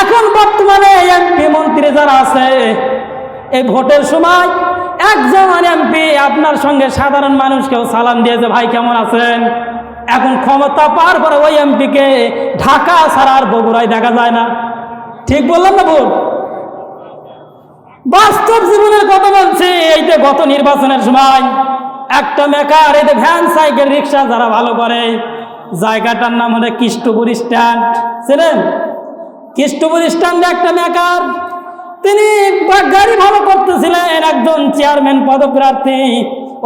এখন বর্তমানে এমপি মন্ত্রী যারা আছে, এই ভোটের সময় একজন এমপি আপনার সঙ্গে সাধারণ মানুষকেও সালাম দিয়েছে ভাই, কেমন আছেন? এখন ক্ষমতা পার করে ওই এমপিকে ঢাকা ছাড়া আর বগুড়ায় দেখা যায় না। ঠিক বললাম না ভোট বাস্তব জীবনের কথা বলছি, এই যে গত নির্বাচনের সময় একটা মেকার, এই যে ভ্যান, সাইকেল, রিক্সা যারা ভালো করে, জায়গাটার নাম হলে কৃষ্টপুর স্ট্যান্ড। চেনেন? কৃষ্টপুর স্ট্যান্ডে একটা মেকার। তিনি গাড়ি ভালো করতেছিলেন একজন চেয়ারম্যান পদপ্রার্থী।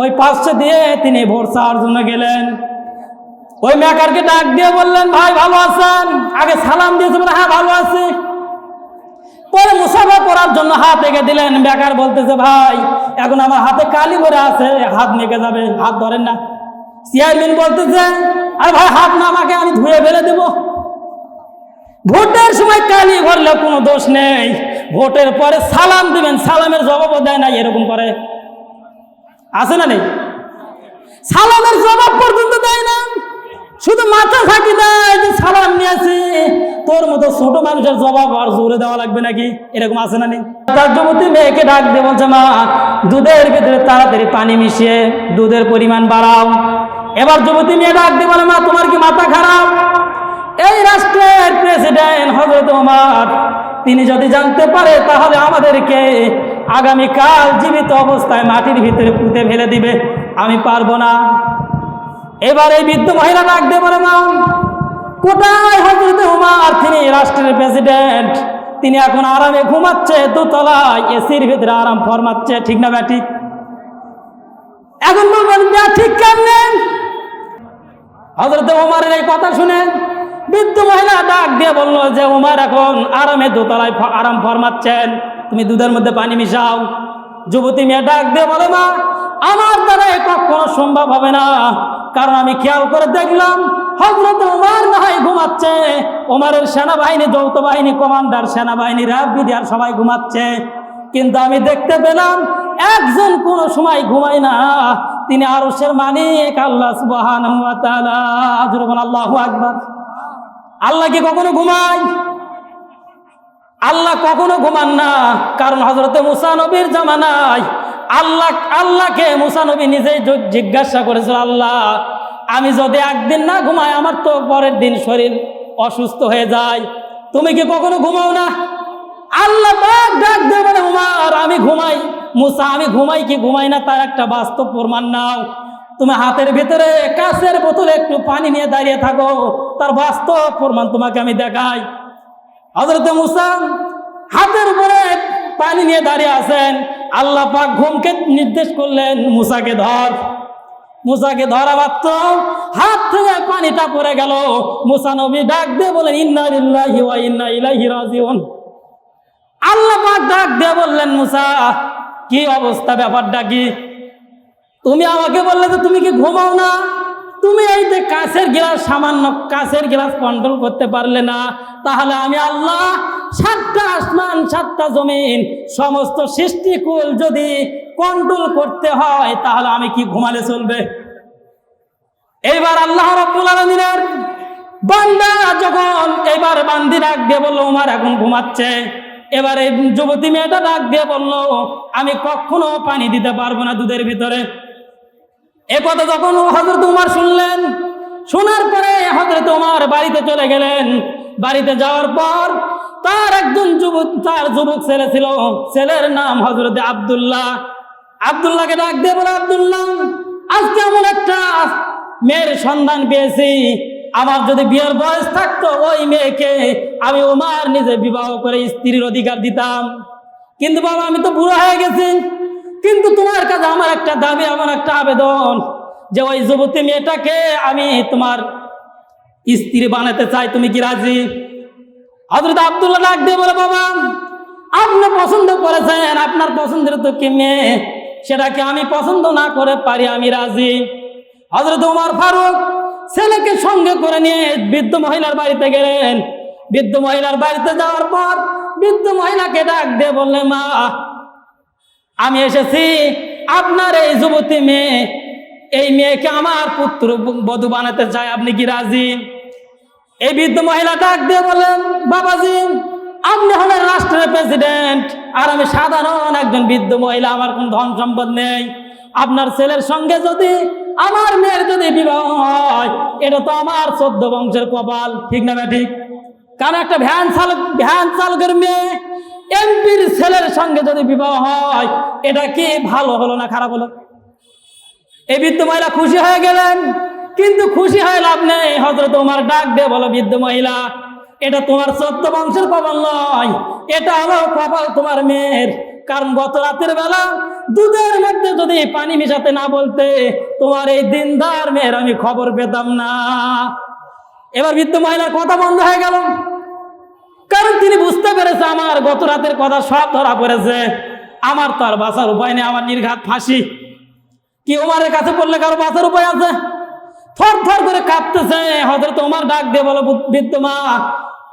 ওই পাঁচশো দিয়ে তিনি ভোট চাওয়ার জন্য গেলেন। ওই মেকারকে ডাক দিয়ে বললেন, ভাই, ভালো আছেন? আগে সালাম দিয়েছে বলে হ্যাঁ ভালো আছি। পরে মুসাফা করার জন্য হাত এগে দিলেন। বেকার বলতেছে, ভাই, এখন আমার হাতে কালি ভরে আছে, হাত মেকে যাবে হাত ধরেন না। চেয়ারম্যান বলতেছে, আর ভাই, হাত না আমাকে আমি ধুয়ে ফেলে দেব। ভোটের সময় কালি ভরলে কোনো দোষ নেই। ভোটের পরে সালাম দিবেন, সালামের জবাবও দেয় না এরকম করে। আছে না নেই? সালামের জবাব পর্যন্ত দেয় না। শুধু মাথা ফাঁকি দেয় যে সালাম নিয়েছি তোর মতো ছোট মানুষের জবাব আর জোরে দেওয়া লাগবে নাকি? এরকম আছে না নেই? তার যুবতী মেয়েকে ডাক দিয়ে বলছে, মা, দুধের ভিতরে তাড়াতাড়ি পানি মিশিয়ে দুধের পরিমাণ বাড়াও। এবার যুবতী মেয়ে ডাক দিয়ে বলে, মা, তোমার কি মাথা খারাপ? এই রাষ্ট্রের প্রেসিডেন্ট হজরত ওমর, তিনি যদি জানতে পারে, তাহলে আমাদেরকে আগামীকাল জীবিত অবস্থায় মাটির ভিতরে পুঁতে ফেলে দিবে। আমি পারব না। এবার এই বৃদ্ধ মহিলা ডাক দিয়ে বলে, মা, কোথায় হজরত উমার তিনি রাষ্ট্রের প্রেসিডেন্ট। তিনি এখন আরামে ঘুমাচ্ছে, দোতলায় এসির ভিতরে আরাম ফরমাচ্ছে, ঠিক না ব্যাটি? এখন বলবেন, "ব্যাট ঠিক কেমনে? হজরত উমারের এই কথা শুনে বৃদ্ধ মহিলা ডাক দিয়ে বলল যে, উমার, এখন আরামে দোতলায় আরাম ফরমাচ্ছেন। তুমি দুধের মধ্যে পানি মিশাও। যুবতী মেয়ে ডাক দিয়ে বলে, মা, আমার দ্বারা কখনো সম্ভব হবে না। কারণ আমি খেয়াল করে দেখলাম হজরত উমার না হয় ঘুমাচ্ছে। ওমারের সেনাবাহিনী, যৌথ বাহিনী, কমান্ডার সেনাবাহিনী র্যাব বিডিআর সবাই ঘুমাচ্ছে। কিন্তু আমি দেখতে পেলাম, একজন কোন সময় ঘুমায় না। তিনি আরশের মালিক, আল্লাহ জোরে বলেন আকবার। আল্লাহ কি কখনো ঘুমায়? আল্লাহ কখনো ঘুমান না, কারণ হজরতে মুসানবীর জামানায় আল্লাহ, আল্লাহকে মুসানবী নিজেই জিজ্ঞাসা করেছিল, আল্লাহ, আমি যদি একদিন না ঘুমাই, আমার তো পরের দিন শরীর অসুস্থ হয়ে যায়। তুমি কি কখনো ঘুমাও না? আল্লাহ ডাক বলে, উমার, আমি ঘুমাই, মুসা, আমি ঘুমাই কি ঘুমাই না, তার একটা বাস্তব প্রমাণ নাও। তুমি হাতের ভিতরে কাছের বোতলে একটু পানি নিয়ে দাঁড়িয়ে থাকো। তার বাস্তব প্রমাণ তোমাকে আমি দেখাই। হজরত মুসা হাতের উপরে পানি নিয়ে দাঁড়িয়ে আছেন। আল্লাহ পাক ঘুমকে নির্দেশ করলেন, মুসাকে ধর। মুসাকে ধরা মাত্র হাত থেকে পানিটা পড়ে গেল। মুসা নবী ডাক দিয়ে বলেন ইন্না লিল্লাহি ওয়া ইন্না ইলাইহি রাজিউন। আল্লাহ পাক ডাক দিয়ে বললেন, মুসা, কি অবস্থা? ব্যাপারটা কি? তুমি আমাকে বললে যে তুমি কি ঘুমাও না? তুমি এই যে কাছের গ্লাস, সামান্য কাছের গ্লাস কন্ট্রোল করতে পারলে না। তাহলে আমি আল্লাহ সাতটা আসমান, সাতটা জমিন, সমস্ত সৃষ্টিকুল যদি কন্ট্রোল করতে হয়, তাহলে আমি কি ঘুমালে চলবে? এইবার আল্লাহ রব্বুল আলমিনের বান্দা যখন এবার বান্দি ডাক দিয়ে বলল, উমার এখন ঘুমাচ্ছে। এবার এই যুবতী মেয়েটা ডাক দিয়ে বলল, আমি কখনো পানি দিতে পারব না দুধের ভিতরে। এ কথা যখন হজরত উমার শুনলেন, শোনার পরে হজরত উমার বাড়িতে চলে গেলেন। বাড়িতে যাওয়ার পর তার একজন যুবক, তার যুবক ছেলে ছিল। ছেলের নাম হজরত আব্দুল্লাহ। আব্দুল্লাহকে ডাক দিয়ে বলে, আব্দুল্লাহ, আজকে এমন একটা মেয়ের সন্ধান পেয়েছি। আমার যদি বিয়ের বয়স থাকতো, ওই মেয়েকে আমি উমার নিজে বিবাহ করে স্ত্রীর অধিকার দিতাম। কিন্তু বাবা, আমি তো বুড়ো হয়ে গেছি। কিন্তু তোমার কাছে আমার একটা দাবি, আমার একটা আবেদন যে ওই যুবতী মেয়েটাকে আমি তোমার স্ত্রী বানাতে চাই। তুমি কি রাজি? হজরত আবদুল্লাহ ডাক দিয়ে বলে, বাবা, আপনি পছন্দ করেছেন, আপনার পছন্দের তো কি মেয়ে? সেটাকে আমি পছন্দ না করে পারি, আমি রাজি। হজরত উমার ফারুক ছেলেকে সঙ্গে করে নিয়ে বৃদ্ধ মহিলার বাড়িতে গেলেন। বৃদ্ধ মহিলার বাড়িতে যাওয়ার পর বৃদ্ধ মহিলাকে ডাক দিয়ে বললে মা আমি এসেছি আপনার এই যুবতী মেয়ে, এই মেয়েকে আমার পুত্র বধূ বানাতে চাই, আপনি কি রাজি? এই বৃদ্ধ মহিলা ডাক দিয়ে বলেন বাবাজি, আপনি হলেন রাষ্ট্রের প্রেসিডেন্ট, আর আমি সাধারণ একজন বৃদ্ধ মহিলা, আমার কোনো ধন সম্পদ নেই। আপনার ছেলের সঙ্গে যদি আমার মেয়ের যদি বিবাহ হয়, এটা তো আমার চোদ্দ বংশের কপাল, ঠিক না ঠিক? কারণ একটা ভ্যান চালক ভ্যান চালকের মেয়ে এমপির ছেলের সঙ্গে যদি বিবাহ হয়, এটা কি ভালো হলো না খারাপ হলো? এই বৃদ্ধ মহিলা খুশি হয়ে গেলেন, কিন্তু খুশি হয়ে লাভ নেই। হজরত তোমার ডাক দে বলো, বৃদ্ধ মহিলা, এটা তোমার সত্য বংশের কপাল নয়, এটা হলো কপাল তোমার মেয়ের। কারণ গত রাতের বেলা দুধের মধ্যে যদি পানি মিশাতে না বলতে, তোমার এই দিনদার মেয়ের আমি খবর পেতাম না। এবার বৃদ্ধ মহিলার কথা বন্ধ হয়ে গেল। কারণ তিনি বুঝতে পেরেছে আমার গত রাতের কথা সব ধরা পড়েছে। আমার তো আর বাঁচার উপায় নেই, আমার নির্ঘাত ফাঁসি। কি ওমারের কাছে পড়লে কারও বাঁচার উপায় আছে? থর থর করে কাঁপতেছে। হজরত ওমার ডাক দিয়ে বলো বৃদ্ধ মা,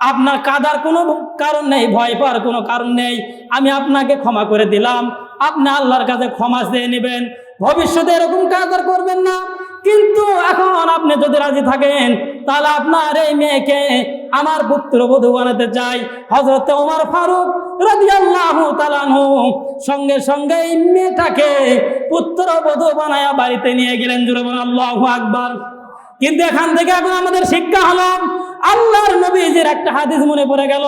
আপনার কাদার কোনো কারণ নেই, ভয় পাওয়ার কোনো কারণ নেই। আমি আপনাকে ক্ষমা করে দিলাম। আপনি আল্লাহর কাছে ক্ষমা চেয়ে নেবেন। ভবিষ্যতে এরকম কাজ করবেন না। কিন্তু এখন আপনি যদি রাজি থাকেন, তাহলে আপনার এই মেয়েকে আমার পুত্র পুত্রবধূ বানাতে চাই। হজরত ওমর ফারুক রাদিয়াল্লাহু তাআলাহু সঙ্গে সঙ্গে এই মেয়েটাকে পুত্রবধূ বানায়া বাড়িতে নিয়ে গেলেন। জুড়ে আল্লাহু আকবার। কিন্তু এখান থেকে এখন আমাদের শিক্ষা হলো, আল্লাহর নবীজির একটা হাদিস মনে পড়ে গেল।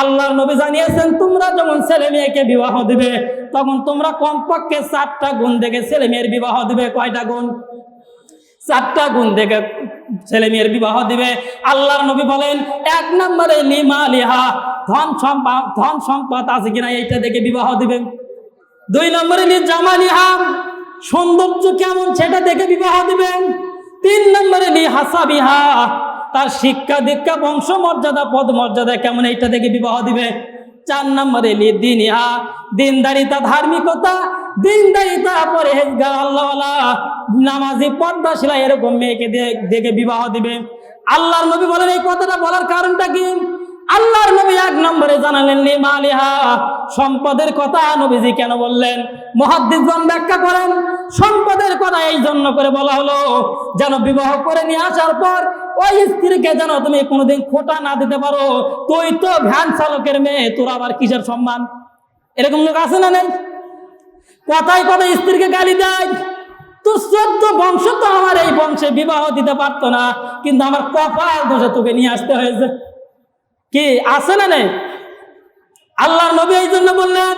আল্লাহর নবী জানিয়েছেন, তোমরা যখন ছেলে মেয়েকে বিবাহ দিবে, তখন তোমরা কমপক্ষে চারটা গুণ দেখে ছেলে মেয়ের বিবাহ দিবে। কয়টা গুণ? চারটা গুণ দেখে ছেলে মেয়ের বিবাহ দিবে। আল্লাহর নবী বলেন, এক নম্বরে লিমা লিহা ধন সম্পদ ধন সম্পদ আছে কিনা এইটা দেখে বিবাহ দিবে। দুই নম্বরে লি জামালিহা সৌন্দর্য কেমন সেটা দেখে বিবাহ দিবেন তিন নম্বরে লি হাসা বিহা তার শিক্ষা দীক্ষা বংশ মর্যাদা পদ মর্যাদা কেমন এইটা দেখে বিবাহ দিবে। চার নম্বরে লি দিন ইহা দিনদারিতা, ধার্মিকতা দিনদারিতা পরেহেজগার আল্লাহওয়ালা নামাজি পর্দাশিলা এরকম মেয়েকে দেখে বিবাহ দিবে। আল্লাহর নবী বলেন, এই কথাটা বলার কারণটা কি? আল্লাহর নবী এক নম্বরে জানালেন লিমা আলিহা সম্পদের কথা নবীজি কেন বললেন? মহাদ্দিসগণ ব্যাখ্যা করেন, সম্পদের কথা এই জন্য করে বলা হলো, যেন বিবাহ করে নিয়ে আসার পর ওই স্ত্রীকে যেন তুমি কোনোদিন খোটা না দিতে পারো। তুই তো ভ্যান চালকের মেয়ে, তোর আবার কিসের সম্মান? এরকম লোক আছে না নেই? কথায় কথায় স্ত্রীকে গালি দেয়। তো চোদ্দ বংশ তো আমার এই বংশে বিবাহ দিতে পারতো না, কিন্তু আমার কপাল দোষে তোকে নিয়ে আসতে হয়েছে। কি, আছে না নেই? আল্লাহর নবী এই জন্য বললেন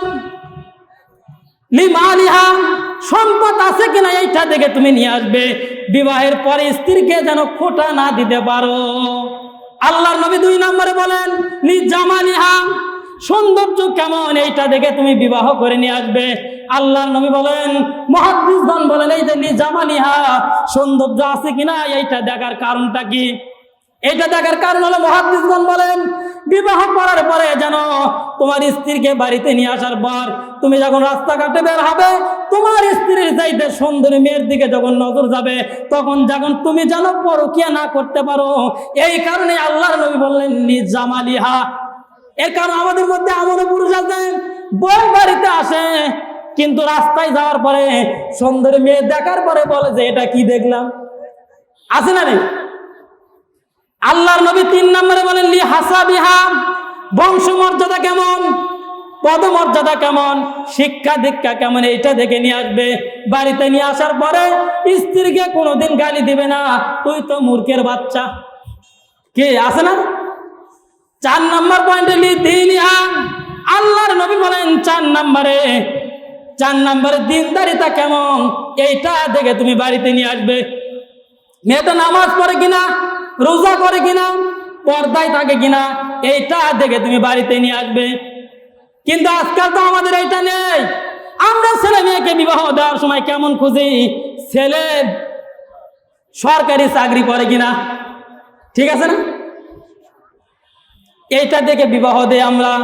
সম্পদ আছে কিনা এইটা দেখে তুমি নিয়ে আসবে। বিবাহের পরে স্ত্রীকে যেন খোটা না দিতে পারো। আল্লাহর নবী দুই নম্বরে বলেন, লি জামালিহা, সৌন্দর্য কেমন এইটা দেখে তুমি বিবাহ করে নিয়ে আসবে। আল্লাহর নবী বলেন মহাদ্দিসগণ বলেন, এই যে লি জামালিহা সৌন্দর্য আছে কিনা এইটা দেখার কারণটা কি? এটা দেখার কারণ হলো মহাদ্দিসগণ বলেন, বিবাহ করার পরে যেন তোমার স্ত্রীকে বাড়িতে নিয়ে আসার পর তুমি যখন রাস্তাঘাটে বের হবে, তোমার স্ত্রীর চাইতে সুন্দরী মেয়ের দিকে যখন নজর যাবে, তখন যখন তুমি যেন পরকিয়া না করতে পারো, এই কারণে আল্লাহর নবী বললেন নিজ জামালিহা এর কারণ আমাদের মধ্যে এমনও পুরুষ আছে বই বাড়িতে আসে কিন্তু রাস্তায় যাওয়ার পরে সুন্দরী মেয়ে দেখার পরে বলে যে, এটা কি দেখলাম? আছে না নেই? আল্লাহর নবী তিন নম্বরে বলেন, লি হাসা বিহাম বংশ মর্যাদা কেমন? পদমর্যাদা কেমন? শিক্ষা দীক্ষা কেমন? এইটা দেখে নিয়ে আসবে। বাড়িতে নিয়ে আসার পরে স্ত্রীকে কোনোদিন গালি দিবে না। তুই তো মূর্খের বাচ্চা। কে? আছে না? চার নম্বর পয়েন্টে, লি দিনিহা। আল্লাহর নবী বলেন, চার নম্বরে চার নম্বরে দিনদারিতা কেমন? এইটা দেখে তুমি বাড়িতে নিয়ে আসবে। মেয়েটা নামাজ পড়ে কিনা, রোজা করে কিনা, পর্দায় থাকে কিনা, এইটা দেখে তুমি বাড়িতে নিয়ে আসবে। কিন্তু আজকাল তো আমাদের এইটা নেই। আমরা ছেলে মেয়েকে বিবাহ দেওয়ার সময় কেমন খুঁজি? ছেলে সরকারি চাকরি করে কিনা। ঠিক আছে না? এইটা দেখে বিবাহ দেয় আমরা।